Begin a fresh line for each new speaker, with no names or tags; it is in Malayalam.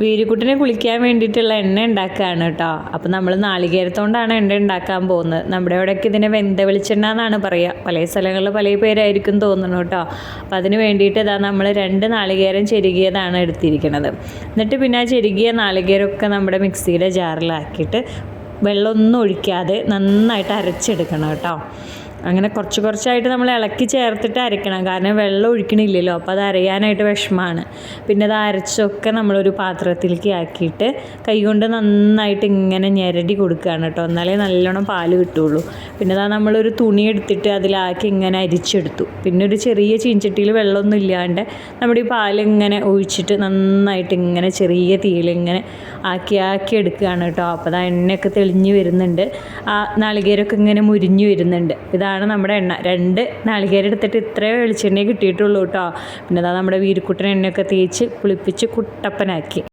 വീരുക്കുട്ടിനെ കുളിക്കാൻ വേണ്ടിയിട്ടുള്ള എണ്ണ ഉണ്ടാക്കുകയാണ് കേട്ടോ. അപ്പം നമ്മൾ നാളികേരത്തോണ്ടാണ് എണ്ണ ഉണ്ടാക്കാൻ പോകുന്നത്. നമ്മുടെ ഇവിടെയൊക്കെ ഇതിനെ വെന്ത വെളിച്ചെണ്ണ എന്നാണ് പറയുക. പല സ്ഥലങ്ങളിൽ പല പേരായിരിക്കും തോന്നുന്നു കേട്ടോ. അപ്പം അതിന് വേണ്ടിയിട്ട് ഇതാ നമ്മൾ രണ്ട് നാളികേരം ചെരുകിയതാണ് എടുത്തിരിക്കുന്നത് എന്നിട്ട് പിന്നെ ആ ചെരുകിയ നാളികേരമൊക്കെ നമ്മുടെ മിക്സിയുടെ ജാറിലാക്കിയിട്ട് വെള്ളമൊന്നും ഒഴിക്കാതെ നന്നായിട്ട് അരച്ചെടുക്കണം കേട്ടോ. അങ്ങനെ കുറച്ച് കുറച്ചായിട്ട് നമ്മൾ ഇളക്കി ചേർത്തിട്ട് അരയ്ക്കണം കാരണം വെള്ളം ഒഴിക്കണില്ലല്ലോ. അപ്പോൾ അത് അരയാനായിട്ട് വിഷമമാണ് പിന്നെ അത് അരച്ചൊക്കെ നമ്മളൊരു പാത്രത്തിലേക്ക് ആക്കിയിട്ട് കൈകൊണ്ട് നന്നായിട്ട് ഇങ്ങനെ ഞെരടി കൊടുക്കുകയാണ് കേട്ടോ. എന്നാലേ നല്ലോണം പാൽ കിട്ടുള്ളൂ പിന്നെ അതാ നമ്മളൊരു തുണി എടുത്തിട്ട് അതിലാക്കി ഇങ്ങനെ അരിച്ചെടുത്തു. പിന്നെ ഒരു ചെറിയ ചീഞ്ചട്ടിയിൽ വെള്ളമൊന്നും ഇല്ലാണ്ട് നമ്മുടെ ഈ പാൽ ഇങ്ങനെ ഒഴിച്ചിട്ട് നന്നായിട്ട് ഇങ്ങനെ ചെറിയ തീയിൽ ഇങ്ങനെ ആക്കി ആക്കി എടുക്കുകയാണ് കേട്ടോ. അപ്പോൾ അതാ എണ്ണയൊക്കെ തെളിഞ്ഞ് വരുന്നുണ്ട്. ആ നാളികേരമൊക്കെ ഇങ്ങനെ മുരിഞ്ഞു വരുന്നുണ്ട്. ഇതാണ് നമ്മുടെ എണ്ണ. രണ്ട് നാളികേരം എടുത്തിട്ട് ഇത്രേ വെളിച്ചെണ്ണയെ കിട്ടിയിട്ടുള്ളൂ കേട്ടോ. പിന്നെ അതാ നമ്മുടെ വീരിക്കുട്ടൻ എണ്ണയൊക്കെ തേച്ച് കുളിപ്പിച്ച് കുട്ടപ്പനാക്കി.